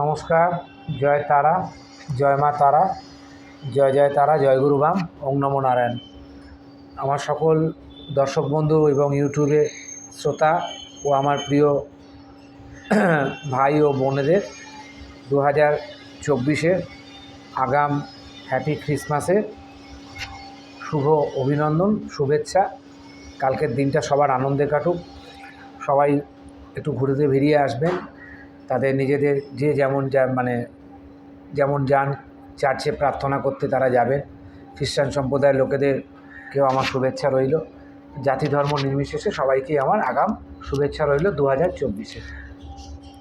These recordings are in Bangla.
নমস্কার, জয় তারা, জয় মা তারা, জয় জয় তারা, জয় গুরুবাম ওং নমো নারায়ণ। আমার সকল দর্শক বন্ধু এবং ইউটিউবে শ্রোতা ও আমার প্রিয় ভাই ও বোনেদের দু হাজার চব্বিশের আগাম হ্যাপি ক্রিসমাসের শুভ অভিনন্দন, শুভেচ্ছা। কালকের দিনটা সবার আনন্দে কাটুক। সবাই একটু ঘুরতে বেরিয়ে আসবেন। তাদের নিজেদের যে যেমন যা মানে যেমন যান, চার্চে প্রার্থনা করতে তারা যাবেন। খ্রিস্টান সম্প্রদায়ের লোকেদের কেউ আমার শুভেচ্ছা রইল। জাতি ধর্ম নির্বিশেষে সবাইকে আমার আগাম শুভেচ্ছা রইল দু হাজার চব্বিশে।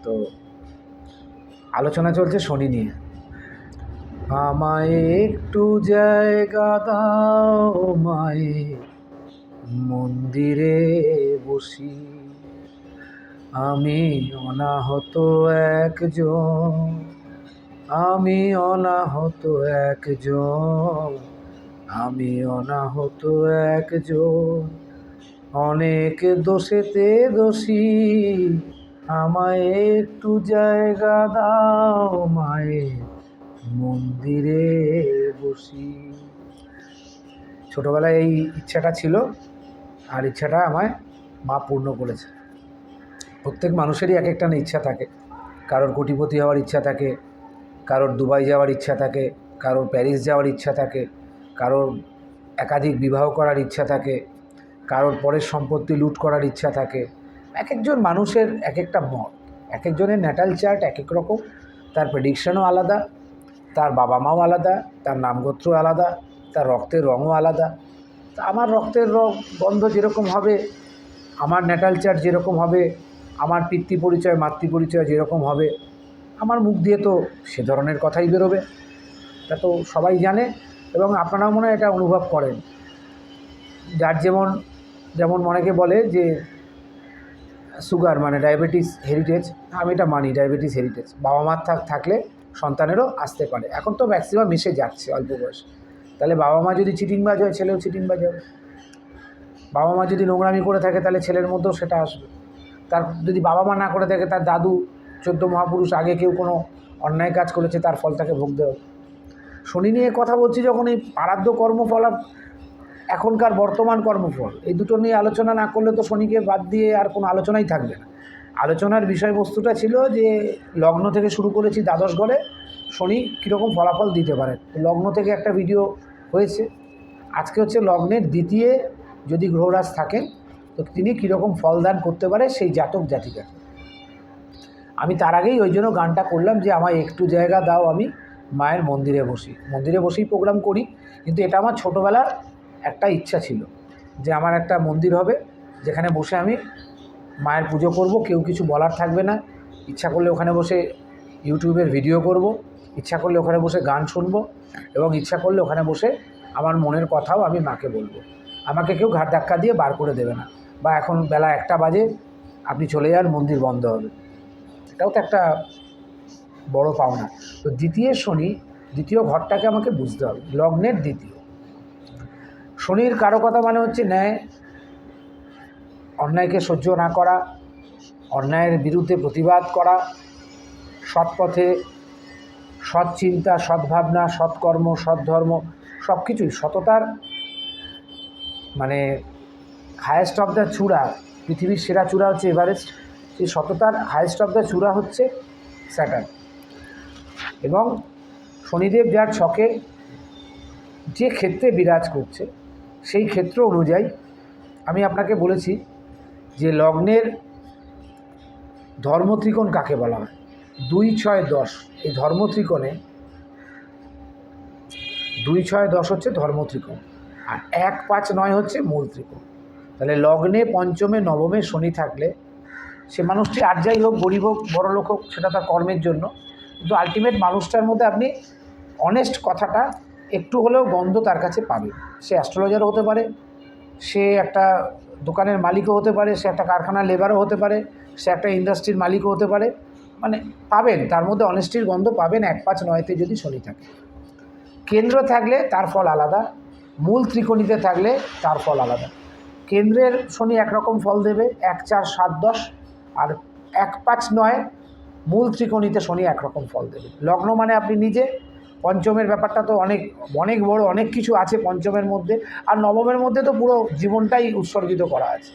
তো আলোচনা চলছে শনি নিয়ে। আমায় একটু জায়গা দাও মায়ে মন্দিরে বসি। আমি অনাহত একজন, আমি অনাহত একজন, আমি অনাহত একজন। অনেক দোষেতে দোষী, আমায় একটু জায়গা দাও, মায়ে মন্দিরে বসি। ছোটোবেলায় এই ইচ্ছাটা ছিল, আর ইচ্ছাটা আমায় মা পূর্ণ করেছে। প্রত্যেক মানুষেরই এক একটা না ইচ্ছা থাকে। কারোর কোটিপতি হওয়ার ইচ্ছা থাকে, কারোর দুবাই যাওয়ার ইচ্ছা থাকে, কারোর প্যারিস যাওয়ার ইচ্ছা থাকে, কারোর একাধিক বিবাহ করার ইচ্ছা থাকে, কারোর পরের সম্পত্তি লুট করার ইচ্ছা থাকে। এক একজন মানুষের এক একটা মত, এক একজনের ন্যাটাল চার্ট এক এক রকম। তার প্রেডিকশানও আলাদা, তার বাবা মাও আলাদা, তার নামগোত্র আলাদা, তার রক্তের রঙও আলাদা। আমার রক্তের রং গন্ধ যেরকম হবে, আমার ন্যাটাল চার্ট যেরকম হবে আমার পিতৃ পরিচয় মাতৃ পরিচয় যেরকম হবে, আমার মুখ দিয়ে তো সে ধরনের কথাই বেরোবে। তা তো সবাই জানে এবং আপনারাও মনে হয় এটা অনুভব করেন। যার যেমন যেমন অনেকে বলে যে, সুগার মানে ডায়াবেটিস হেরিটেজ, আমি এটা মানি ডায়াবেটিস হেরিটেজ। বাবা মার থাক, থাকলে সন্তানেরও আসতে পারে। এখন তো ম্যাক্সিমাম মিশে যাচ্ছে অল্প বয়সে। তাহলে বাবা মা যদি চিটিংবাজ হয়, ছেলেও চিটিংবাজ হবে। বাবা মা যদি নোংরামি করে থাকে, তাহলে ছেলের মধ্যেও সেটা আসবে। তার যদি বাবা মা না করে থাকে, তার দাদু চোদ্দ মহাপুরুষ আগে কেউ কোনো অন্যায় কাজ করেছে, তার ফল তাকে ভোগ দেওয়া শনি নিয়ে কথা বলছি যখন এই আরাধ্য কর্মফল আর এখনকার বর্তমান কর্মফল, এই দুটো নিয়ে আলোচনা না করলে তো শনিকে বাদ দিয়ে আর কোনো আলোচনাই থাকবে না। আলোচনার বিষয়বস্তুটা ছিল যে, লগ্ন থেকে শুরু করেছি দ্বাদশ গড়ে, শনি কীরকম ফলাফল দিতে পারে। লগ্ন থেকে একটা ভিডিও হয়েছে। আজকে হচ্ছে লগ্নের দ্বিতীয় যদি গ্রহরাজ থাকেন তো তিনি কীরকম ফলদান করতে পারে সেই জাতক জাতিকাকে আমি তার আগেই ওই জন্য গানটা করলাম যে আমায় একটু জায়গা দাও আমি মায়ের মন্দিরে বসি। মন্দিরে বসেই প্রোগ্রাম করি, কিন্তু এটা আমার ছোটোবেলার একটা ইচ্ছা ছিল যে আমার একটা মন্দির হবে যেখানে বসে আমি মায়ের পুজো করব, কেউ কিছু বলার থাকবে না। ইচ্ছা করলে ওখানে বসে ইউটিউবের ভিডিও করব, ইচ্ছা করলে ওখানে বসে গান শুনব এবং ইচ্ছা করলে ওখানে বসে আমার মনের কথাও আমি মাকে বলব। আমাকে কেউ ঘাট ধাক্কা দিয়ে বার করে দেবে না। বা এখন বেলা একটা বাজে, আপনি চলে যান, মন্দির বন্ধ হবে। এটাও তো একটা বড় পাওনা। তো দ্বিতীয় শনি, দ্বিতীয় ঘরটাকে আমাকে বুঝতে হবে, লগ্নের দ্বিতীয়। শনির কারও কথা মানে হচ্ছে ন্যায়, অন্যায়কে সহ্য না করা, অন্যায়ের বিরুদ্ধে প্রতিবাদ করা সৎ পথে সৎ চিন্তা সদ্ভাবনা সৎকর্ম সৎধর্ম সব কিছুই সততার মানে হায়েস্ট অফ দ্য চূড়া, পৃথিবীর সেরা চূড়া হচ্ছে এভারেস্ট সেই সততার হায়েস্ট অফ দ্য চূড়া হচ্ছে স্যাটার্ন এবং শনিদেব যার ছকে যে ক্ষেত্রে বিরাজ করছে, সেই ক্ষেত্র অনুযায়ী আমি আপনাকে বলেছি যে লগ্নের ধর্মত্রিকোণ কাকে বলা হয়? দুই ছয় দশ। এই ধর্মত্রিকোণে দুই ছয় দশ হচ্ছে ধর্মত্রিকোণ আর এক পাঁচ নয় হচ্ছে মূল ত্রিকোণ তাহলে লগ্নে, পঞ্চমে, নবমে শনি থাকলে সে মানুষটি আর যাই হোক, গরিব হোক, বড় লোক হোক, সেটা তার কর্মের জন্য। কিন্তু আলটিমেট মানুষটার মধ্যে আপনি অনেস্ট কথাটা একটু হলেও গন্ধ তার কাছে পাবে। সে অ্যাস্ট্রোলজারও হতে পারে, সে একটা দোকানের মালিকও হতে পারে, সে একটা কারখানার লেবারও হতে পারে, সে একটা ইন্ডাস্ট্রির মালিকও হতে পারে। মানে পাবেন, তার মধ্যে অনেস্টির গন্ধ পাবেন, এক পাঁচ নয়তে যদি শনি থাকে। কেন্দ্র থাকলে তার ফল আলাদা, মূল ত্রিকোণীতে থাকলে তার ফল আলাদা। কেন্দ্রের শনি একরকম ফল দেবে, এক চার সাত দশ, আর এক পাঁচ নয়, মূল ত্রিকোণীতে শনি একরকম ফল দেবে। লগ্ন মানে আপনি নিজে, পঞ্চমের ব্যাপারটা তো অনেক অনেক বড়, অনেক কিছু আছে পঞ্চমের মধ্যে, আর নবমের মধ্যে তো পুরো জীবনটাই উৎসর্গিত করা আছে।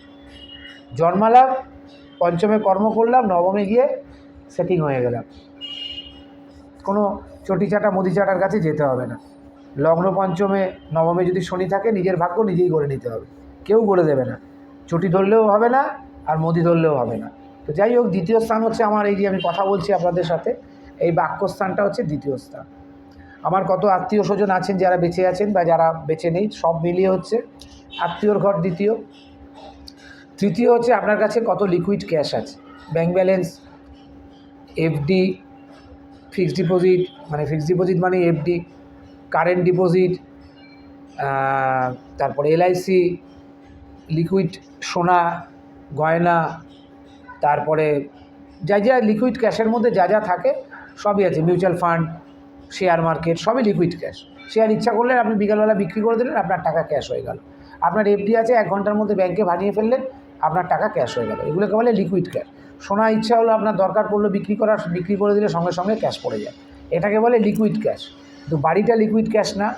জন্মালাম, পঞ্চমে কর্ম করলাম, নবমে গিয়ে সেটিং হয়ে গেলাম। কোনো চটি চাটা মুদি চাটার কাছে যেতে হবে না। লগ্ন পঞ্চমে, নবমে যদি শনি থাকে, নিজের ভাগ্য নিজেই করে নিতে হবে। কেউ করে দেবে না। চটি ধরলেও হবে না, আর মুদি ধরলেও হবে না। তো যাই হোক, দ্বিতীয় স্থান হচ্ছে আমার, এই যে আমি কথা বলছি আপনাদের সাথে, এই বাক্যস্থানটা হচ্ছে দ্বিতীয় স্থান। আমার কত আত্মীয় স্বজন আছেন যারা বেঁচে আছেন বা যারা বেঁচে নেই, সব মিলিয়ে হচ্ছে আত্মীয়র ঘর দ্বিতীয়। তৃতীয় হচ্ছে আপনার কাছে কত লিকুইড ক্যাশ আছে? Bank balance FD fixed deposit মানে ফিক্সড ডিপোজিট মানে এফডি কারেন্ট ডিপোজিট তারপরে এলআইসি লিকুইড সোনা, গয়না, তারপরে যা যা লিকুইড ক্যাশের মধ্যে যা যা থাকে, সবই আছে। মিউচুয়াল ফান্ড, শেয়ার মার্কেট, সবই লিকুইড ক্যাশ। শেয়ার ইচ্ছা করলেন আপনি বিকালবেলা বিক্রি করে দিলেন, আপনার টাকা ক্যাশ হয়ে গেল। আপনার এফডি আছে, এক ঘণ্টার মধ্যে ব্যাংকে ভাঙিয়ে ফেললেন, আপনার টাকা ক্যাশ হয়ে গেল। এগুলোকে বলে লিকুইড ক্যাশ। সোনা ইচ্ছা হলো আপনার দরকার পড়ল বিক্রি করার, বিক্রি করে দিলে সঙ্গে সঙ্গে ক্যাশ পড়ে যায়। এটাকে বলে লিকুইড ক্যাশ। কিন্তু বাড়িটা লিকুইড ক্যাশ না,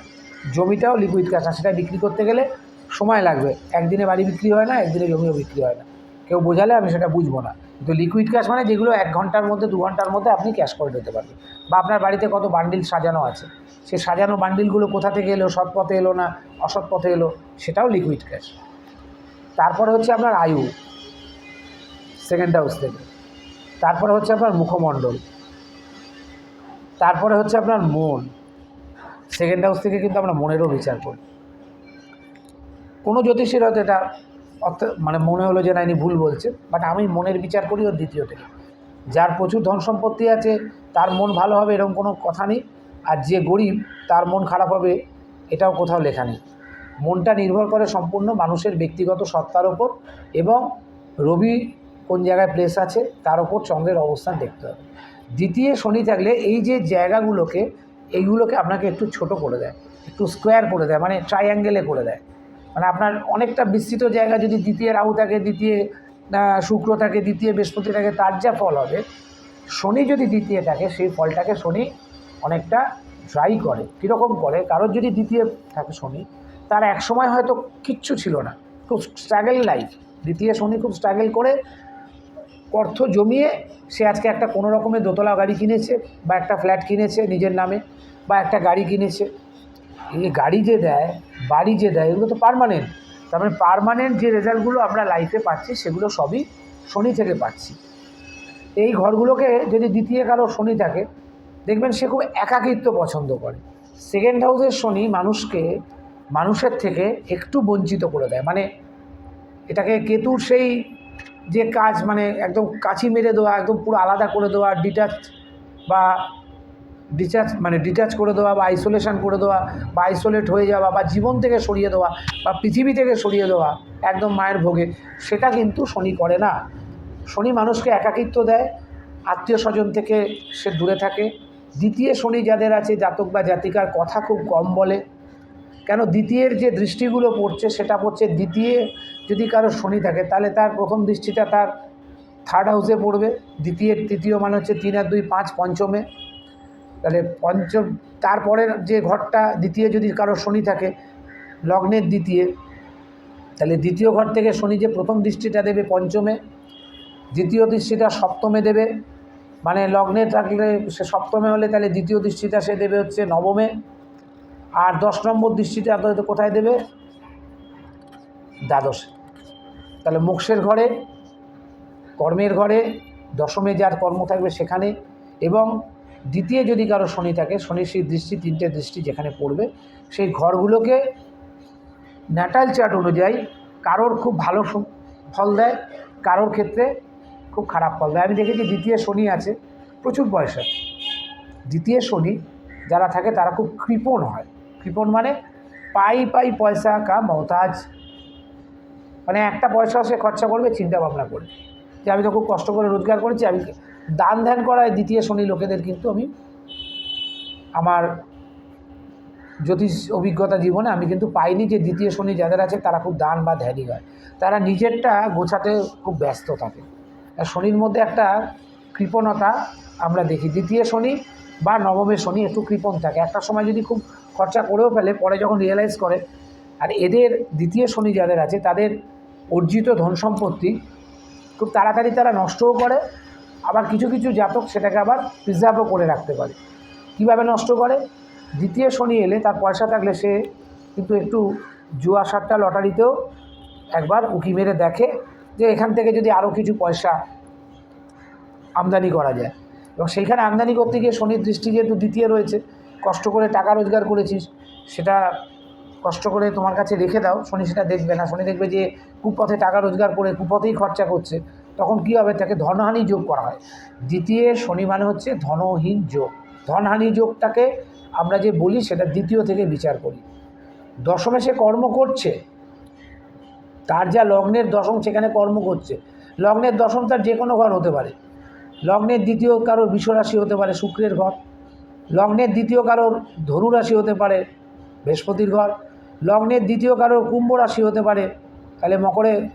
জমিটাও লিকুইড ক্যাশ না, সেটা বিক্রি করতে গেলে সময় লাগবে। একদিনে বাড়ি বিক্রি হয় না, একদিনে জমিও বিক্রি হয় না। কেউ বোঝালে আমি সেটা বুঝব না। কিন্তু লিকুইড ক্যাশ মানে যেগুলো এক ঘণ্টার মধ্যে, দু ঘণ্টার মধ্যে আপনি ক্যাশ করে দিতে পারবেন। বা আপনার বাড়িতে কত বান্ডিল সাজানো আছে। সে সাজানো বান্ডিলগুলো কোথা থেকে এলো, সৎ পথে এলো না, অসৎ পথে এলো, সেটাও লিকুইড ক্যাশ তারপরে হচ্ছে আপনার আয়ু সেকেন্ড হাউস থেকে। তারপরে হচ্ছে আপনার মুখমণ্ডল। তারপরে হচ্ছে আপনার মন। সেকেন্ড হাউস থেকে কিন্তু আমরা মনেরও বিচার করি। কোনো জ্যোতিষীর হয়তো এটা মানে মনে হলো যে না, ইনি ভুল বলছে। বাট আমি মনের বিচার করি ওর দ্বিতীয় থেকে। যার প্রচুর ধন সম্পত্তি আছে, তার মন ভালো হবে এরকম কোনো কথা নেই। আর যে গরিব, তার মন খারাপ হবে এটাও কোথাও লেখা নেই। মনটা নির্ভর করে সম্পূর্ণ মানুষের ব্যক্তিগত সত্তার ওপর এবং রবি কোন জায়গায় প্লেস আছে, তার ওপর চন্দ্রের অবস্থান দেখতে হবে। দ্বিতীয় শনি থাকলে এই যে জায়গাগুলোকে, এইগুলোকে আপনাকে একটু ছোট করে দেয়, একটু স্কোয়ার করে দেয় মানে ট্রাইঅ্যাঙ্গেলে করে দেয়। মানে আপনার অনেকটা বিস্তৃত জায়গা যদি দ্বিতীয় রাহু থাকে, দ্বিতীয় শুক্র থাকে, দ্বিতীয় বৃহস্পতি থাকে, তার যা ফল হবে, শনি যদি দ্বিতীয় থাকে, সেই ফলটাকে শনি অনেকটা ড্রাই করে। কীরকম করে? কারোর যদি দ্বিতীয় থাকে শনি, তার এক সময় হয়তো কিচ্ছু ছিল না। খুব স্ট্রাগল লাইফ দ্বিতীয় শনি খুব স্ট্রাগল করে অর্থ জমিয়ে সে আজকে একটা কোনো রকমের দোতলা গাড়ি কিনেছে, বা একটা ফ্ল্যাট কিনেছে নিজের নামে, বা একটা গাড়ি কিনেছে। এই গাড়ি যে দেয় বাড়ি যে দেয়, এগুলো তো পারমানেন্ট তার মানে পারমানেন্ট যে রেজাল্টগুলো আমরা লাইফে পাচ্ছি, সেগুলো সবই শনি থেকে পাচ্ছি। এই ঘরগুলোকে যদি দ্বিতীয় কারও শনি থাকে, দেখবেন সে খুব একাকিত্ব পছন্দ করে। সেকেন্ড হাউসের শনি মানুষকে, মানুষের থেকে একটু বঞ্চিত করে দেয়। মানে এটাকে কেতুর সেই যে কাজ মানে একদম কাছি মেরে দেওয়া, একদম পুরো আলাদা করে দেওয়া ডিটাচ বা ডিটাচ মানে ডিটাচ করে দেওয়া বা আইসোলেশন করে দেওয়া বা আইসোলেট হয়ে যাওয়া বা জীবন থেকে সরিয়ে দেওয়া বা পৃথিবী থেকে সরিয়ে দেওয়া একদম মায়ের ভোগে, সেটা কিন্তু শনি করে না। শনি মানুষকে একাকিত্ব দেয়, আত্মীয় স্বজন থেকে সে দূরে থাকে। দ্বিতীয় শনি যাদের আছে, জাতক বা জাতিকার কথা খুব কম বলে। কেন? দ্বিতীয়ের যে দৃষ্টিগুলো পড়ছে, সেটা পড়ছে দ্বিতীয় যদি কারও শনি থাকে, তাহলে তার প্রথম দৃষ্টিটা তার থার্ড হাউসে পড়বে। দ্বিতীয় তৃতীয় মানে হচ্ছে তিন আর দুই, পাঁচ, পঞ্চমে। তাহলে পঞ্চম, তারপরের যে ঘরটা, দ্বিতীয় যদি কারও শনি থাকে, লগ্নের দ্বিতীয়, তাহলে দ্বিতীয় ঘর থেকে শনি যে প্রথম দৃষ্টিটা দেবে পঞ্চমে, দ্বিতীয় দৃষ্টিটা সপ্তমে দেবে মানে লগ্নে থাকলে সে সপ্তমে হলে তাহলে দ্বিতীয় দৃষ্টিটা সে দেবে হচ্ছে নবমে, আর দশ নম্বর দৃষ্টিটা তো কোথায় দেবে? দ্বাদশে। তাহলে মোক্ষের ঘরে, কর্মের ঘরে, দশমে যার কর্ম থাকবে সেখানে, এবং দ্বিতীয় যদি কারও শনি থাকে শনির সেই দৃষ্টি, তিনটে দৃষ্টি যেখানে পড়বে, সেই ঘরগুলোকে ন্যাটাল চার্ট অনুযায়ী কারোর খুব ভালো ফল দেয়, কারোর ক্ষেত্রে খুব খারাপ ফল দেয়। আমি দেখেছি দ্বিতীয় শনি আছে, প্রচুর পয়সা। দ্বিতীয় শনি যারা থাকে তারা খুব কৃপণ হয়। কৃপণ মানে পাই পাই পয়সা কা মহতাজ। মানে একটা পয়সা সে খরচা করবে চিন্তা ভাবনা করে যে আমি তো খুব কষ্ট করে রোজগার করেছি, আমি দান ধ্যান করায় দ্বিতীয় শনি লোকেদের কিন্তু আমি আমার জ্যোতিষ অভিজ্ঞতা জীবনে আমি কিন্তু পাইনি যে দ্বিতীয় শনি যাদের আছে তারা খুব দান বা ধ্যানই হয়। তারা নিজেরটা গোছাতে খুব ব্যস্ত থাকে। আর শনির মধ্যে একটা কৃপণতা আমরা দেখি। দ্বিতীয় শনি বা নবমের শনি একটু কৃপণ থাকে। একটা সময় যদি খুব খরচা করেও ফেলে, পরে যখন রিয়েলাইজ করে, আর এদের দ্বিতীয় শনি যাদের আছে, তাদের অর্জিত ধন সম্পত্তি খুব তাড়াতাড়ি তারা নষ্টও করে আবার কিছু কিছু জাতক সেটাকে আবার প্রিজার্ভও করে রাখতে পারে। কীভাবে নষ্ট করে? দ্বিতীয় শনি এলে তার পয়সা থাকলে সে কিন্তু একটু জুয়া সাতটা লটারিতেও একবার উকি মেরে দেখে যে এখান থেকে যদি আরও কিছু পয়সা আমদানি করা যায়। এবং সেইখানে আমদানি করতে গিয়ে শনির দৃষ্টি যেহেতু দ্বিতীয় রয়েছে, কষ্ট করে টাকা রোজগার করেছিস, সেটা কষ্ট করে তোমার কাছে রেখে দাও। শনি সেটা দেখবে না। শনি দেখবে যে কুপথে টাকা রোজগার করে কুপথেই খরচা করছে। তখন কী হবে? তাকে ধনহানি যোগ করা হয়। দ্বিতীয় শনি মানে হচ্ছে ধনহীন যোগ। ধনহানি যোগটাকে আমরা যে বলি, সেটা দ্বিতীয় থেকে বিচার করি। দশমে সে কর্ম করছে। তার যা লগ্নের দশম, সেখানে কর্ম করছে। লগ্নের দশম তার যে কোনো ঘর হতে পারে। লগ্নের দ্বিতীয় কারোর বিশ্বরাশি হতে পারে, শুক্রের ঘর। লগ্নের দ্বিতীয় কারোর ধনুরাশি হতে পারে, বৃহস্পতির ঘর। লগ্নের দ্বিতীয় কারোর কুম্ভ রাশি হতে পারে। তাহলে মকরে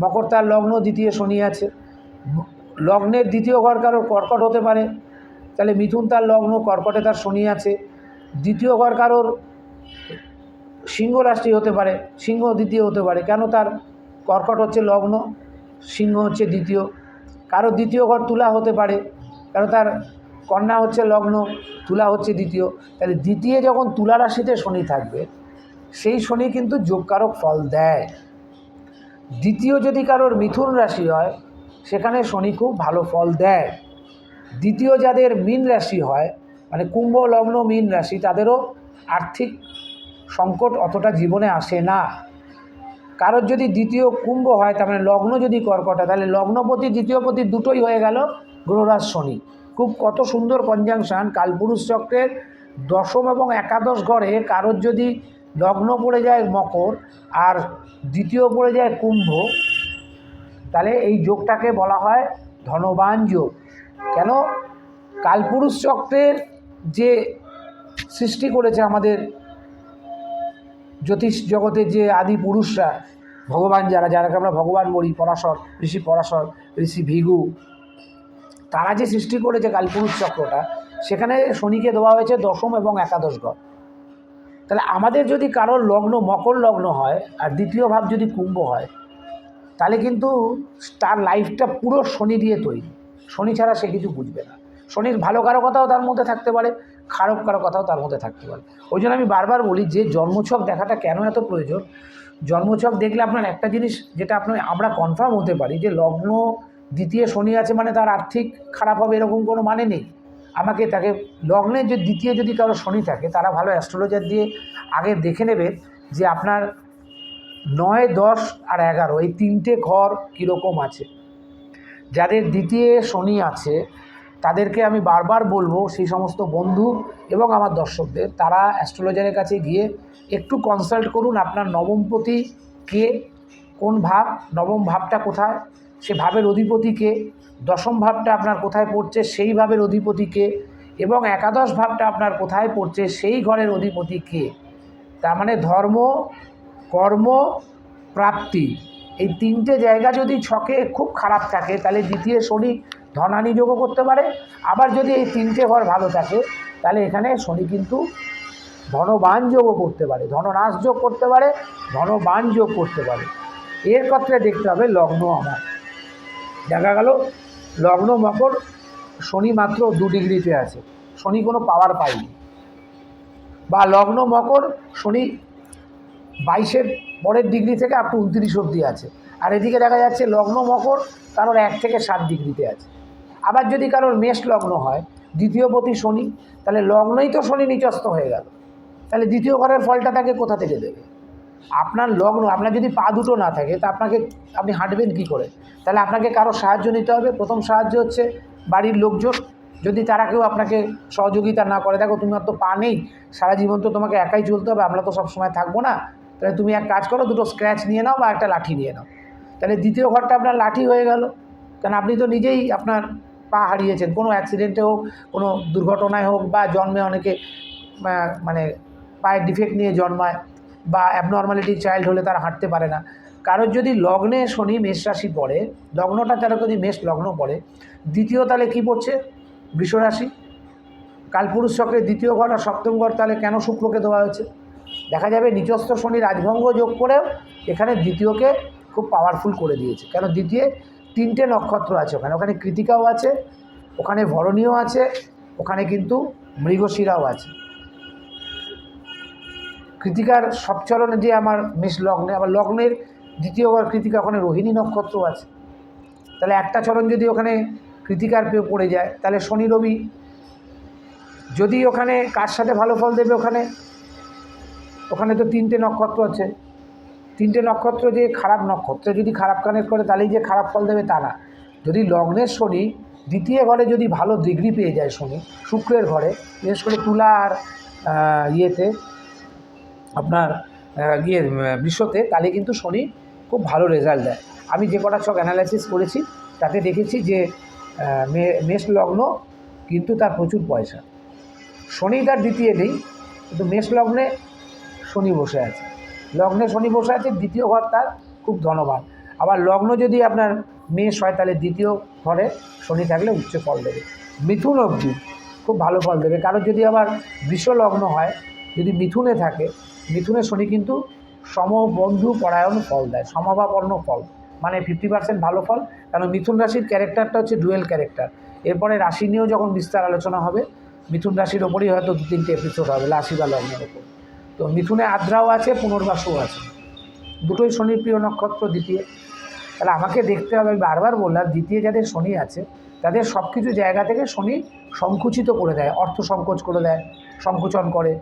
মকর তার লগ্ন দ্বিতীয় শনি আছে। লগ্নের দ্বিতীয় ঘর কারোর কর্কট হতে পারে, তাহলে মিথুন তার লগ্ন, কর্কটে তার শনি আছে। দ্বিতীয় ঘর কারোর সিংহ রাশি হতে পারে, সিংহ দ্বিতীয় হতে পারে। কেন তার কর্কট হচ্ছে লগ্ন, সিংহ হচ্ছে দ্বিতীয়? কারও দ্বিতীয় ঘর তুলা হতে পারে, কারণ তার কন্যা হচ্ছে লগ্ন, তুলা হচ্ছে দ্বিতীয়। তাহলে দ্বিতীয় যখন তুলা রাশিতে শনি থাকবে, সেই শনি কিন্তু যোগকারক ফল দেয়। দ্বিতীয় যদি কারোর মিথুন রাশি হয়, সেখানে শনি খুব ভালো ফল দেয়। দ্বিতীয় যাদের মীন রাশি হয় মানে কুম্ভ, লগ্ন, মীন রাশি, তাদেরও আর্থিক সংকট অতটা জীবনে আসে না। কারোর যদি দ্বিতীয় কুম্ভ হয়, তার মানে লগ্ন যদি কর্কট, তাহলে লগ্নপতি, দ্বিতীয়পতি দুটোই হয়ে গেল গ্রহরাজ শনি। খুব কত সুন্দর কনজাংশন কালপুরুষ চক্রের দশম এবং একাদশ ঘরে কারোর যদি লগ্ন পড়ে যায় মকর, আর দ্বিতীয় পড়ে যায় কুম্ভ। তাহলে এই যোগটাকে বলা হয় ধনবান যোগ। কেন? কালপুরুষ চক্রের যে সৃষ্টি করেছে আমাদের জ্যোতিষ জগতের যে আদি পুরুষরা, ভগবান যারা, যারাকে আমরা ভগবান বলি, পরাশর, ঋষি পরাশর, ঋষি ভিগু, তারা যে সৃষ্টি করেছে কালপুরুষ চক্রটা, সেখানে শনিকে দেওয়া হয়েছে দশম এবং একাদশ ঘর তাহলে আমাদের যদি কারোর লগ্ন মকর লগ্ন হয় আর দ্বিতীয় ভাব যদি কুম্ভ হয়, তাহলে কিন্তু তার লাইফটা পুরো শনি দিয়ে তৈরি। শনি ছাড়া সে কিছু বুঝবে না। শনির ভালো কারও কথাও তার মধ্যে থাকতে পারে, খারাপ কারও কথাও তার মধ্যে থাকতে পারে। ওই জন্য আমি বারবার বলি, যে জন্মছক দেখাটা কেন এত প্রয়োজন? জন্মছক দেখলে আপনার একটা জিনিস যেটা আপনার, আমরা কনফার্ম হতে পারি যে লগ্ন, দ্বিতীয় শনি আছে মানে তার আর্থিক খারাপ হবে এরকম কোনো মানে নেই। আমাকে তাকে লগ্নে যে দ্বিতীয় যদি কারও শনি থাকে, তারা ভালো অ্যাস্ট্রোলজার দিয়ে আগে দেখে নেবে যে আপনার নয়, দশ আর এগারো, এই তিনটে ঘর কীরকম আছে। যাদের দ্বিতীয় শনি আছে, তাদেরকে আমি বারবার বলব, সেই সমস্ত বন্ধু এবং আমার দর্শকদের, তারা অ্যাস্ট্রোলজারের কাছে গিয়ে একটু কনসাল্ট করুন আপনার নবমপতি কে, কোন ভাব, নবম ভাবটা কোথায়, সে ভাবের অধিপতি কে দশম ভাবটা আপনার কোথায় পড়ছে সেই ভাবের অধিপতি কে? এবং একাদশ ভাবটা আপনার কোথায় পড়ছে সেই ঘরের অধিপতি কে? তার মানে ধর্ম, কর্ম, প্রাপ্তি এই তিনটে জায়গা যদি ছকে খুব খারাপ থাকে, তাহলে দ্বিতীয় শনি ধনানি যোগও করতে পারে। আবার যদি এই তিনটে ঘর ভালো থাকে, তাহলে এখানে শনি কিন্তু ধনবান যোগও করতে পারে, ধননাশ যোগ করতে পারে, ধনবান যোগ করতে পারে। এর ক্ষেত্রে দেখতে হবে লগ্ন আমার। দেখা গেল লগ্ন মকর শনি মাত্র দু ডিগ্রিতে আছে। শনি কোনো পাওয়ার পায়নি। বা লগ্ন মকর শনি বাইশের পরের ডিগ্রি থেকে আপ টু উনত্রিশ অবধি আছে। আর এদিকে দেখা যাচ্ছে লগ্ন মকর কারোর এক থেকে সাত ডিগ্রিতে আছে। আবার যদি কারোর মেষ লগ্ন হয়, দ্বিতীয় পতি শনি, তাহলে লগ্নই তো শনি নিচস্ত হয়ে গেল। তাহলে দ্বিতীয় ঘরের ফলটা তাকে কোথা থেকে দেবে? আপনার লগ্ন, আপনার যদি পা দুটো না থাকে, তা আপনাকে আপনি হাঁটবেন কী করে? তাহলে আপনাকে কারও সাহায্য নিতে হবে। প্রথম সাহায্য হচ্ছে বাড়ির লোকজন। যদি তারা কেউ আপনাকে সহযোগিতা না করে, দেখো তোমার তো পা নেই, সারা জীবন তো তোমাকে একাই চলতে হবে, আমরা তো সব সময় থাকব না। তাহলে তুমি এক কাজ করো, দুটো স্ক্র্যাচ নিয়ে নাও বা একটা লাঠি নিয়ে নাও। তাহলে দ্বিতীয় ঘরটা আপনার লাঠি হয়ে গেল। কারণ আপনি তো নিজেই আপনার পা হারিয়েছেন। কোনো অ্যাক্সিডেন্টে হোক, কোনো দুর্ঘটনায় হোক বা জন্মে অনেকে মানে পায়ের ডিফেক্ট নিয়ে জন্মায়। বা অ্যাবনর্মালিটি চাইল্ড হলে তারা হাঁটতে পারে না। কারোর যদি লগ্নে শনি মেষ রাশি পড়ে, লগ্নটা তারা যদি মেষ লগ্ন পড়ে, দ্বিতীয় তালে কী পড়ছে? বৃষ রাশি। কালপুরুষ চক্রের দ্বিতীয় ঘর আর সপ্তম ঘর তাহলে কেন শুক্রকে দেওয়া হয়েছে? দেখা যাবে নিচস্থ শনি রাজভঙ্গ যোগ করেও এখানে দ্বিতীয়কে খুব পাওয়ারফুল করে দিয়েছে। কেন দ্বিতীয়? তিনটে নক্ষত্র আছে ওখানে। ওখানে কৃতিকাও আছে, ওখানে ভরণীয় আছে, ওখানে কিন্তু মৃগশিরাও আছে। কৃতিকার সবচরণে যে আমার মেষ লগ্নে, আবার লগ্নের দ্বিতীয় ঘর কৃতিকা ওখানে রোহিণী নক্ষত্র আছে। তাহলে একটা চরণ যদি ওখানে কৃতিকার পেয়ে পড়ে যায়, তাহলে শনি রবি যদি ওখানে কার সাথে ভালো ফল দেবে ওখানে? ওখানে তো তিনটে নক্ষত্র আছে। তিনটে নক্ষত্র যে খারাপ নক্ষত্র, যদি খারাপ কানেক্ট করে, তাহলেই যে খারাপ ফল দেবে তা না। যদি লগ্নের শনি দ্বিতীয় ঘরে যদি ভালো ডিগ্রি পেয়ে যায় শনি, শুক্রের ঘরে, বিশেষ করে তুলা আর ইয়েতে আপনার ইয়ে বিশ্বতে, তাহলে কিন্তু শনি খুব ভালো রেজাল্ট দেয়। আমি যে কটা ছক অ্যানালাইসিস করেছি, তাতে দেখেছি যে মেষ লগ্ন কিন্তু তার প্রচুর পয়সা। শনি তার দ্বিতীয় নেই, কিন্তু মেষ লগ্নে শনি বসে আছে। লগ্নে শনি বসে আছে, দ্বিতীয় ঘর তার খুব ধনবান। আবার লগ্ন যদি আপনার মেষ হয়, তাহলে দ্বিতীয় ঘরে শনি থাকলে উচ্চ ফল দেবে। মিথুন অবধি খুব ভালো ফল দেবে। কারণ যদি আবার বৃষ লগ্ন হয়, যদি মিথুনে থাকে মিথুনে শনি কিন্তু সমবন্ধু পরায়ণ ফল দেয় সমভাবাপন্ন ফল। মানে ফিফটি পার্সেন্ট ভালো ফল, কারণ মিথুন রাশির ক্যারেক্টারটা হচ্ছে ডুয়েল ক্যারেক্টার এরপরে রাশি নিয়েও যখন বিস্তার আলোচনা হবে, মিথুন রাশির ওপরই হয়তো দু তিনটে এপিসোড হবে, রাশি বা লগ্নের ওপর। তো মিথুনে আদ্রাও আছে, পুনর্বাসও আছে। দুটোই শনির প্রিয় নক্ষত্র দ্বিতীয়। তাহলে আমাকে দেখতে হবে, আমি বারবার বললাম, দ্বিতীয় যাদের শনি আছে, তাদের সব কিছু জায়গা থেকে শনি সংকুচিত করে দেয়, অর্থ সংকোচ করে দেয়, সংকোচন করে।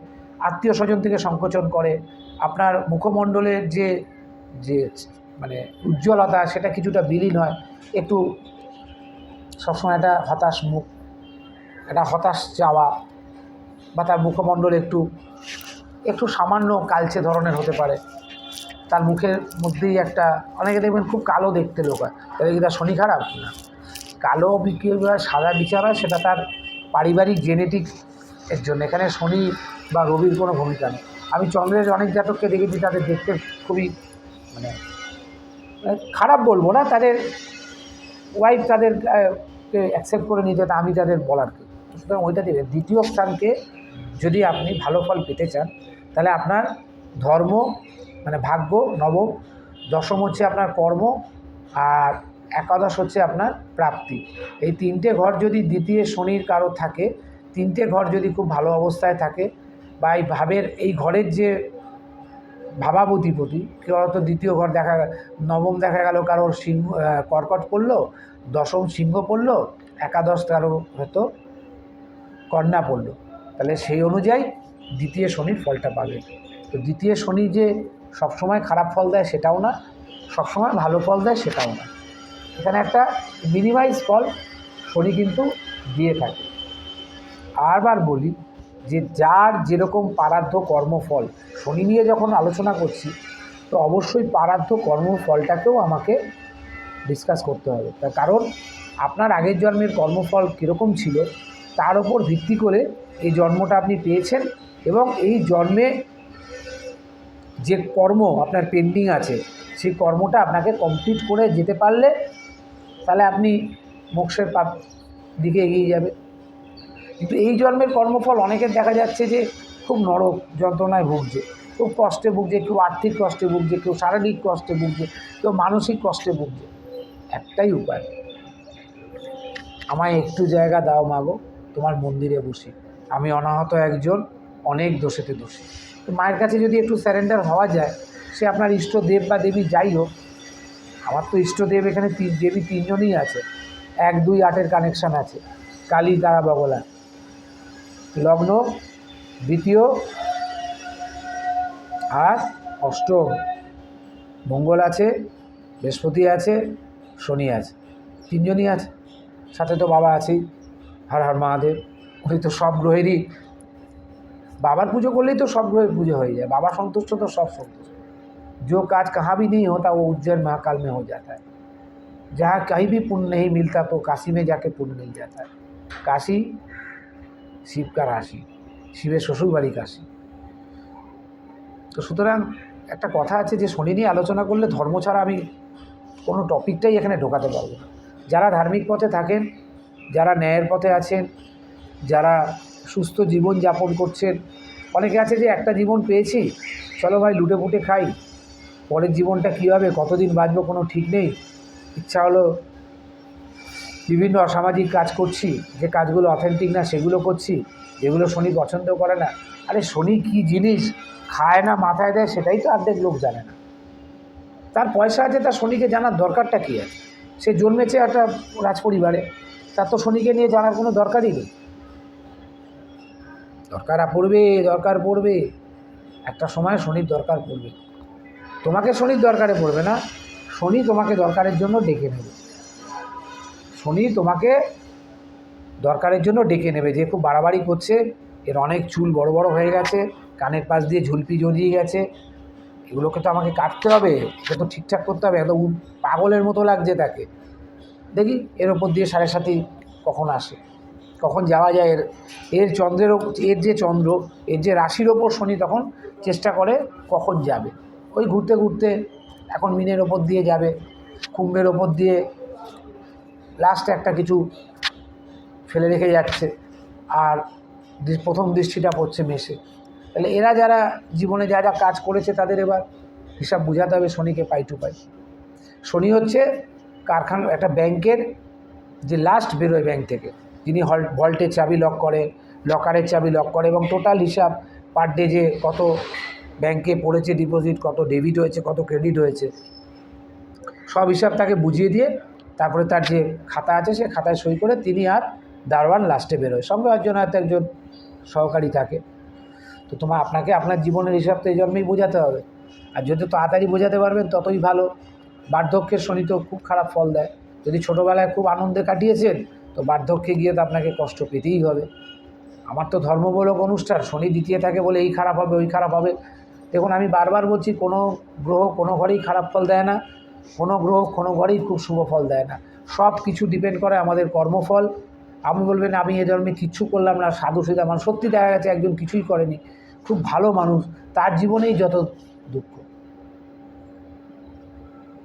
আত্মীয় স্বজন থেকে সংকোচন করে। আপনার মুখমণ্ডলের যে যে মানে উজ্জ্বলতা, সেটা কিছুটা বিলীন হয়। একটু সবসময় একটা হতাশ মুখ, একটা হতাশ যাওয়া বা তার মুখমণ্ডল একটু একটু সামান্য কালচে ধরনের হতে পারে। তার মুখের মধ্যেই একটা, অনেকে দেখবেন খুব কালো দেখতে লোক হয়। তাহলে কি তার শনি খারাপ? না। কালো বিক্রি হয় সাদা বিচার হয়, সেটা তার পারিবারিক জেনেটিক এর জন্য। এখানে শনি বা রবির কোনো ভূমিকা নেই। আমি চন্দ্রের অনেক জাতককে দেখেছি, তাদের দেখতে খুবই মানে খারাপ বলব না, তাদের ওয়াইফ তাদের অ্যাকসেপ্ট করে নিতে আমি তাদের বলার কি? সুতরাং ওইটা দেবে দ্বিতীয় স্থানকে যদি আপনি ভালো ফল পেতে চান, তাহলে আপনার ধর্ম মানে ভাগ্য নবম দশম হচ্ছে আপনার কর্ম, আর একাদশ হচ্ছে আপনার প্রাপ্তি। এই তিনটে ঘর যদি দ্বিতীয় শনির কারও থাকে, তিনটে ঘর যদি খুব ভালো অবস্থায় থাকে বা এই ভাবের এই ঘরের যে ভাবাবতীপতি কেউ হয়তো দ্বিতীয় ঘর দেখা নবম দেখা গেল, কারোর সিংহ কর্কট পড়ল, দশম সিংহ পড়ল, একাদশ কারও হয়তো কন্যা পড়ল। তাহলে সেই অনুযায়ী দ্বিতীয় শনির ফলটা পাবে। তো দ্বিতীয় শনি যে সবসময় খারাপ ফল দেয় সেটাও না, সবসময় ভালো ফল দেয় সেটাও না। এখানে একটা মিনিমাইজ ফল শনি কিন্তু দিয়ে থাকে। আরবার বলি যে যার যেরকম পারাধ্য কর্মফল। শনি নিয়ে যখন আলোচনা করছি, তো অবশ্যই পারাধ্য কর্মফলটাকেও আমাকে ডিসকাস করতে হবে। তার কারণ, আপনার আগের জন্মের কর্মফল কীরকম ছিল, তার ওপর ভিত্তি করে এই জন্মটা আপনি পেয়েছেন এবং এই জন্মে যে কর্ম আপনার পেন্ডিং আছে, সেই কর্মটা আপনাকে কমপ্লিট করে যেতে পারলে, তাহলে আপনি মোক্ষের পাপ দিকে এগিয়ে যাবে কিন্তু এই জন্মের কর্মফল অনেকের দেখা যাচ্ছে যে খুব নরক যন্ত্রণায় ভুগছে। খুব কষ্টে ভুগছে, কেউ আর্থিক কষ্টে ভুগছে, কেউ শারীরিক কষ্টে ভুগছে, কেউ মানসিক কষ্টে ভুগছে। একটাই উপায়। আমায় একটু জায়গা দাও মাগো তোমার মন্দিরে বসি। আমি অনাহত একজন, অনেক দোষেতে দোষী। তো মায়ের কাছে যদি একটু স্যারেন্ডার হওয়া যায়, সে আপনার ইষ্ট দেব বা দেবী যাই হোক, আমার তো ইষ্টদেব এখানে তিন, দেবী তিনজনই আছে। এক, দুই, আটের কানেকশান আছে। কালী তারা বগলা লগ্ন দ্বিতীয় আর অষ্টম মঙ্গল আছে বৃহস্পতি আছে শনি আছে তিনজনই আছে সাথে তো বাবা আছেই হর হর মহাদেব উনি তো সব গ্রহেরই বাবার পুজো করলেই তো সব গ্রহের পুজো হয়ে যায় বাবা সন্তুষ্ট তো সব সন্তুষ্ট जो काज कहाँ भी नहीं होता वो उज्जैन महाकाल में हो जाता है जहाँ कहीं भी पुण्य नहीं मिलता तो काशी में जाके पुण्य मिल जाता है काशी শিব কা রাশি, শিবের শ্বশুর বাড়ি কাশি। তো সুতরাং একটা কথা আছে যে শনি নিয়ে আলোচনা করলে ধর্ম ছাড়া আমি কোনো টপিকটাই এখানে ঢোকাতে পারব যারা ধার্মিক পথে থাকেন, যারা ন্যায়ের পথে আছেন, যারা সুস্থ জীবন যাপন করছেন, অনেকে আছে যে একটা জীবন পেয়েছি, চলো ভাই লুটে পুটে খাই, পরের জীবনটা কী হবে কতদিন বাঁচবো কোনো ঠিক নেই, ইচ্ছা হলো বিভিন্ন অসামাজিক কাজ করছি, যে কাজগুলো অথেন্টিক না, সেগুলো করছি, যেগুলো শনি পছন্দ করে না। আরে শনি কী জিনিস খায় না, মাথায় দেয়, সেটাই তো অর্ধেক লোক জানে না। তার পয়সা আছে, তার শনিকে জানার দরকারটা কী আছে? সে জন্মেছে একটা রাজপরিবারে, তার তো শনিকে নিয়ে জানার কোনো দরকারই নেই। দরকার পড়বে দরকার পড়বে। একটা সময় শনির দরকার পড়বে। তোমাকে শনির দরকারে পড়বে না, শনি তোমাকে দরকারের জন্য ডেকে নেবে। শনি তোমাকে দরকারের জন্য ডেকে নেবে। যে খুব বাড়াবাড়ি করছে, এর অনেক চুল বড় বড় হয়ে গেছে, কানের পাশ দিয়ে ঝুলপি জড়িয়ে গেছে। এগুলোকে তো আমাকে কাটতে হবে, এটা তো ঠিকঠাক করতে হবে উল- পাগলের মতো লাগছে তাকে। দেখি, এর ওপর দিয়ে সাড়ে সাথী কখন আসে? কখন যাওয়া যায়? এর এর চন্দ্রের এর যে চন্দ্র, এর যে রাশির ওপর শনি তখন চেষ্টা করে কখন যাবে। ওই ঘুরতে ঘুরতে এখন মিনের ওপর দিয়ে যাবে, কুম্ভের ওপর দিয়ে লাস্টে একটা কিছু ফেলে রেখে যাচ্ছে। আর প্রথম দৃষ্টিটা পড়ছে মেসে। তাহলে এরা যারা জীবনে যা যা কাজ করেছে তাদের এবার হিসাব বোঝাতে হবে শনিকে পাই টু পাই। শনি হচ্ছে কারখানা, একটা ব্যাংকের যে লাস্ট বেরোয় ব্যাংক থেকে। যিনি হল ভল্টের চাবি লক করে লকারের চাবি লক করে এবং টোটাল হিসাব পার ডে যে কত ব্যাংকে পড়েছে ডিপোজিট কত ডেবিট হয়েছে, কত ক্রেডিট হয়েছে। সব হিসাব তাকে বুঝিয়ে দিয়ে তারপরে তার যে খাতা আছে, সে খাতায় সই করে তিনি আর দারোয়ান লাস্টে বেরোয়। সঙ্গে একজন হয়তো একজন সহকারী থাকে। তো তোমার আপনাকে আপনার জীবনের হিসাব তো এই জন্মেই বোঝাতে হবে। আর যত তাড়াতাড়ি বোঝাতে পারবেন, ততই ভালো। বার্ধক্যের শনি তো খুব খারাপ ফল দেয়। যদি ছোটোবেলায় খুব আনন্দে কাটিয়েছেন, তো বার্ধক্যে গিয়ে তো আপনাকে কষ্ট পেতেই হবে। আমার তো ধর্মমূলক অনুষ্ঠান, শনি দ্বিতীয় থাকে বলে এই খারাপ হবে, ওই খারাপ হবে। দেখুন, আমি বারবার বলছি, কোনো গ্রহ কোনো ঘরেই খারাপ ফল দেয় না। কোনো গ্রহ, কোনো ঘরেই খুব শুভ ফল দেয় না। সব কিছু ডিপেন্ড করে আমাদের কর্মফল। আপনি বলবেন, আমি এ ধর্মে কিচ্ছু করলাম না, সাধু সিধা মানুষ। সত্যি দেখা গেছে, একজন কিছুই করেনি। খুব ভালো মানুষ। তার জীবনেই যত দুঃখ।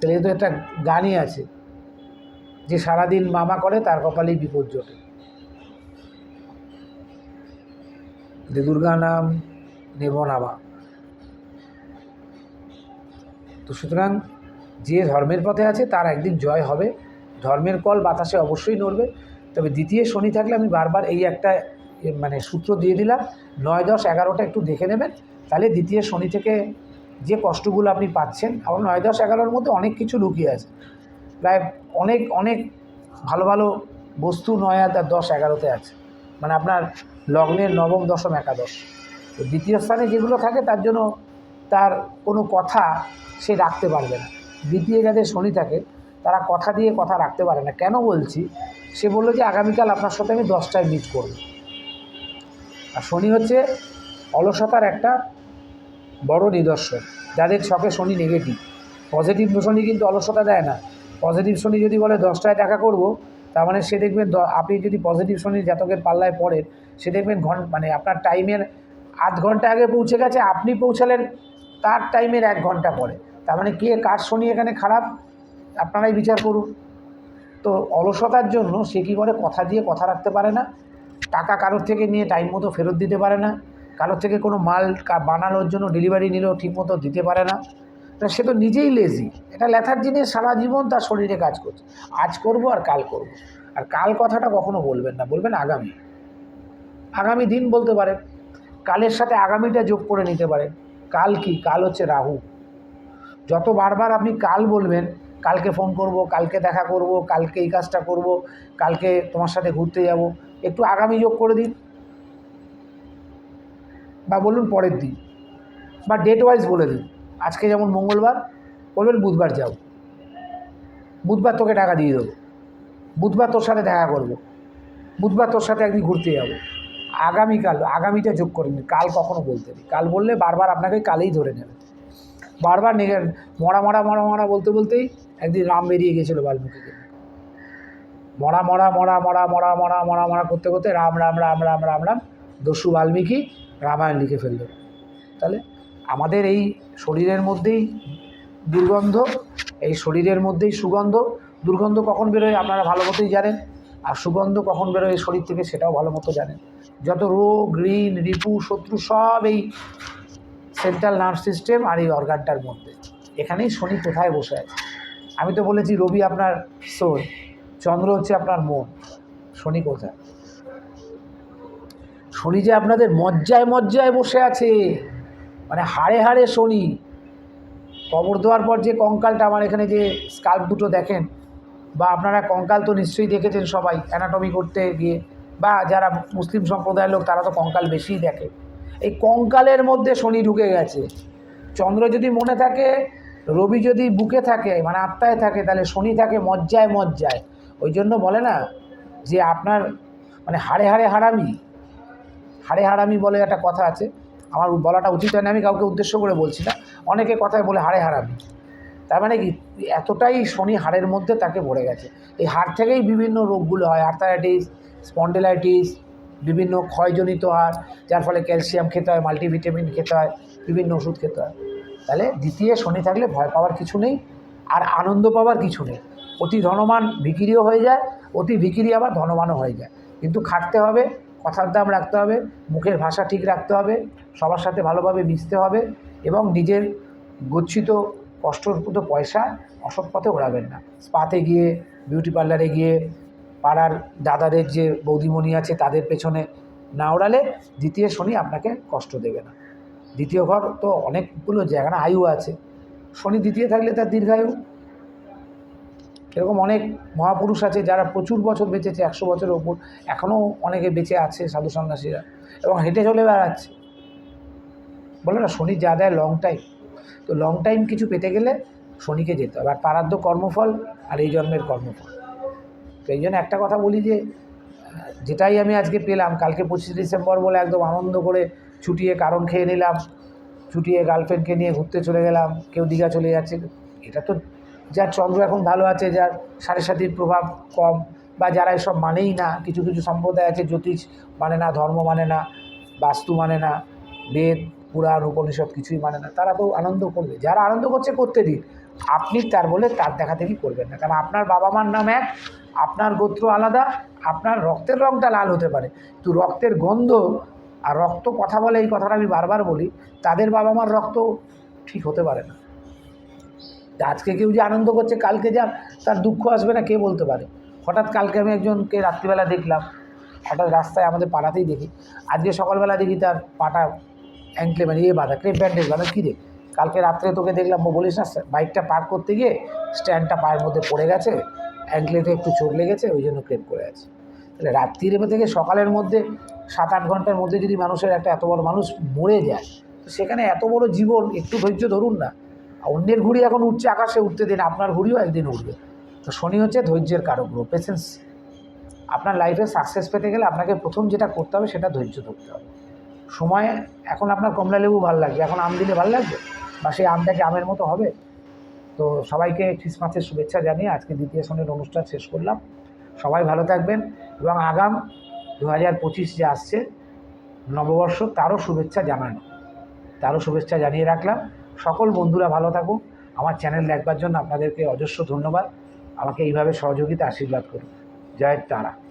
তাহলে তো একটা গানই আছে। যে সারাদিন মামা করে, তার কপালেই বিপদ যে দুর্গা নাম নেব নামা তো সুতরাং যে ধর্মের পথে আছে তার একদিন জয় হবে। ধর্মের কল বাতাসে অবশ্যই নড়বে। তবে দ্বিতীয় শনি থাকলে আমি বারবার এই একটা মানে সূত্র দিয়ে দিলাম, নয় দশ এগারোটা একটু দেখে নেবেন। তাহলে দ্বিতীয় শনি থেকে যে কষ্টগুলো আপনি পাচ্ছেন আবার নয় দশ এগারোর মধ্যে অনেক কিছু লুকিয়ে আছে। প্রায় অনেক অনেক ভালো ভালো বস্তু নয় আর দশ এগারোতে আছে। মানে আপনার লগ্নের নবম, দশম, একাদশ। তো দ্বিতীয় স্থানে যেগুলো থাকে তার জন্য তার কোনো কথা সে রাখতে পারবে না। দ্বিতীয় যাদের শনি থাকে, তারা কথা দিয়ে কথা রাখতে পারে না। কেন বলছি? সে বলল যে, আগামীকাল আপনার সাথে আমি দশটায় মিট করব। আর শনি হচ্ছে অলসতার একটা বড় নিদর্শন। যাদের ছকে শনি নেগেটিভ পজিটিভ শনি কিন্তু অলসতা দেয় না। পজিটিভ শনি যদি বলে, দশটায় দেখা করব, তার মানে সে দেখবেন আপনি যদি পজিটিভ শনি জাতকের পাল্লায় পড়েন, সে দেখবেন ঘন মানে আপনার টাইমের আধ ঘণ্টা আগে পৌঁছে গেছে, আপনি পৌঁছালেন, তার টাইমের এক ঘণ্টা পরে। তার মানে কে কার শনি এখানে খারাপ, আপনারাই বিচার করুন। তো অলসতার জন্য সে কী করে, কথা দিয়ে কথা রাখতে পারে না, টাকা কারোর থেকে নিয়ে টাইম মতো ফেরত দিতে পারে না, কারোর থেকে কোনো মাল বানানোর জন্য ডেলিভারি নিলেও ঠিক মতো দিতে পারে না। সে তো নিজেই লেজি এটা লেথার জিনিস, সারা জীবন তার শরীরে কাজ করছে। আজ করব আর কাল করব। আর কাল কথাটা কখনো বলবেন না, বলবেন আগামী। আগামী দিন বলতে পারেন, কালের সাথে আগামীটা যোগ করে নিতে পারেন। কাল কি? কাল হচ্ছে রাহু। যত বারবার আপনি কাল বলবেন, কালকে ফোন করব, কালকে দেখা করব, কালকে এই কাজটা করব, কালকে তোমার সাথে ঘুরতে যাব, একটু আগামী যোগ করে দিন। বা বলুন পরের দিন। বা ডেট ওয়াইজ বলে দিন। আজকে যেমন মঙ্গলবার, বলবেন বুধবার যাও। বুধবার তোকে টাকা দিয়ে দেবো। বুধবার তোর সাথে দেখা করব। বুধবার তোর সাথে একদিন ঘুরতে যাব। আগামীকাল, আগামীটা যোগ করে নিন। কাল কখনো বলতে নেই। কাল বললে বারবার আপনাকে কালেই ধরে নেবে। বারবার নেগে মরা মরা মরা মরা বলতে বলতেই একদিন রাম বেরিয়ে গেছিল বাল্মীকিকে মরা মরা মরা মরা মরা মরা মরা মরা করতে করতে রাম রাম রাম রাম রাম রাম দস্যু বাল্মীকি রামায়ণ লিখে ফেলল। তাহলে আমাদের এই শরীরের মধ্যেই দুর্গন্ধ, এই শরীরের মধ্যেই সুগন্ধ, দুর্গন্ধ কখন বেরোয় আপনারা ভালো মতোই জানেন, আর সুগন্ধ কখন বেরোয় শরীর থেকে সেটাও ভালো মতো জানেন। যত রোগ ঋণ রিপু, শত্রু সব এই সেন্ট্রাল নার্ভ সিস্টেম আর এই অর্গানটার মধ্যে। এখানেই শনি কোথায় বসে আছে? আমি তো বলেছি, রবি আপনার সোল চন্দ্র হচ্ছে আপনার মন। শনি কোথায়? শনি যে আপনাদের মজ্জায় মজ্জায় বসে আছে। মানে হাড়ে হাড়ে শনি। কবর দেওয়ার পর যে কঙ্কালটা আমার এখানে যে স্কাল্প দুটো দেখেন, বা আপনারা কঙ্কাল তো নিশ্চয়ই দেখেছেন সবাই অ্যানাটমি করতে গিয়ে, বা যারা মুসলিম সম্প্রদায়ের লোক তারা তো কঙ্কাল বেশিই দেখে। এই কঙ্কালের মধ্যে শনি ঢুকে গেছে। চন্দ্র যদি মনে থাকে, রবি যদি বুকে থাকে মানে আত্মায় থাকে, তাহলে শনি থাকে মজ্জায় মজ্জায়। ওই জন্য বলে না যে আপনার মানে হাড়ে হাড়ে হারামি। হাড়ে হারামি বলে একটা কথা আছে। আমার বলাটা উচিত হয় না আমি কাউকে উদ্দেশ্য করে বলছি না। অনেকে কথায় বলে হাড়ে হারামি। তার মানে কি? এতটাই শনি হাড়ের মধ্যে তাকে ভরে গেছে। এই হাড় থেকেই বিভিন্ন রোগগুলো হয় আর্থারাইটিস স্পন্ডিলাইটিস বিভিন্ন ক্ষয়জনিত হাড়, যার ফলে ক্যালসিয়াম খেতে হয়, মাল্টিভিটামিন খেতে হয়, বিভিন্ন ওষুধ খেতে হয়। তাহলে দ্বিতীয় শনি থাকলে ভয় পাওয়ার কিছু নেই, আর আনন্দ পাওয়ার কিছু নেই। অতি ধনমান ভিকিরিও হয়ে যায়, অতি ভিকিরি আবার ধনমানও হয়ে যায়। কিন্তু খাটতে হবে, কথার দাম রাখতে হবে, মুখের ভাষা ঠিক রাখতে হবে, সবার সাথে ভালোভাবে মিশতে হবে এবং নিজের গচ্ছিত কষ্টপ্রদ পয়সা অসৎ পথে ওড়াবেন না। স্পাতে গিয়ে, বিউটি পার্লারে গিয়ে পাড়ার দাদাদের যে বৌদিমণি আছে তাদের পেছনে না ওড়ালে দ্বিতীয় শনি আপনাকে কষ্ট দেবে না। দ্বিতীয় ঘর তো অনেকগুলো জায়গা আয়ু আছে। শনি দ্বিতীয় থাকলে তার দীর্ঘায়ু। এরকম অনেক মহাপুরুষ আছে যারা প্রচুর বছর বেঁচেছে, একশো বছরের ওপর। এখনও অনেকে বেঁচে আছে সাধু সন্ন্যাসীরা এবং হেঁটে চলে বেড়াচ্ছে। বলে না, শনি যা দেয় লং টাইম তো লং টাইম কিছু পেতে গেলে শনিকে যেতে হবে। আর পারাদ্য কর্মফল আর এই জন্মের কর্মফল। এই জন্য একটা কথা বলি যে, যেটাই আমি আজকে পেলাম, কালকে পঁচিশে ডিসেম্বর বলে একদম আনন্দ করে ছুটিয়ে কারণ খেয়ে নিলাম, ছুটিয়ে গার্লফ্রেন্ডকে নিয়ে ঘুরতে চলে গেলাম, কেউ দীঘা চলে যাচ্ছে, এটা তো যার চন্দ্র এখন ভালো আছে, যার সাড়ে সাতির প্রভাব কম, বা যারা এসব মানেই না, কিছু কিছু সম্প্রদায় আছে, জ্যোতিষ মানে না, ধর্ম মানে না, বাস্তু মানে না, বেদ, পুরাণ, উপনিষদ কিছুই মানে না, তারা তো আনন্দ করবে, যারা আনন্দ করছে করতে দিন আপনি তার বলে তার দেখা দেখি করবেন না, কারণ আপনার বাবা মার নাম এক আপনার গোত্র আলাদা, আপনার রক্তের রঙটা লাল হতে পারে। তো রক্তের গন্ধ আর রক্ত কথা বলে এই কথাটা আমি বারবার বলি, তাদের বাবা মার রক্ত ঠিক হতে পারে না। আজকে কেউ যে আনন্দ করছে, কালকে যা তার দুঃখ আসবে না, কে বলতে পারে? হঠাৎ কালকে আমি একজনকে রাত্রিবেলা দেখলাম, হঠাৎ রাস্তায় আমাদের পাড়াতেই দেখি। আজকে সকালবেলা দেখি তার পাটা অ্যাঙ্কলে মানে ইয়ে বাঁধা ক্রেপ ব্যান্ডেজ বাঁধা, কী রে? কালকে রাত্রে তোকে দেখলাম বলিস না বাইকটা পার্ক করতে গিয়ে স্ট্যান্ডটা পায়ের মধ্যে পড়ে গেছে অ্যাঙ্কলেতে একটু চোট লেগেছে, ওই জন্য ক্রেপ করে আছে। তাহলে রাত্রির থেকে সকালের মধ্যে সাত আট ঘণ্টার মধ্যে যদি মানুষের একটা এত বড় মানুষ মরে যায়, তো সেখানে এত বড় জীবন, একটু ধৈর্য ধরুন না। অন্যের ঘুড়ি এখন উঠছে আকাশে, উঠতে দিন, আপনার ঘুড়িও একদিন উঠবে। তো শনি হচ্ছে ধৈর্যের কারক গ্রহ পেশেন্স আপনার লাইফে সাকসেস পেতে গেলে আপনাকে প্রথম যেটা করতে হবে, সেটা ধৈর্য ধরতে হবে। সময়, এখন আপনার কমলা লেবু ভালো লাগবে, এখন আম দিলে ভালো লাগবে? বা সেই আমটা কি আমের মতো হবে? তো সবাইকে খ্রিসমাসের শুভেচ্ছা জানিয়ে আজকে দ্বিতীয় শনির অনুষ্ঠান শেষ করলাম। সবাই ভালো থাকবেন এবং আগাম দু হাজার পঁচিশ যে আসছে, নববর্ষ, তারও শুভেচ্ছা জানানো। তারও শুভেচ্ছা জানিয়ে রাখলাম। সকল বন্ধুরা ভালো থাকুন। আমার চ্যানেল দেখবার জন্য আপনাদেরকে অজস্র ধন্যবাদ। আমাকে এইভাবে সহযোগিতা, আশীর্বাদ করুন। জয়ের তারা।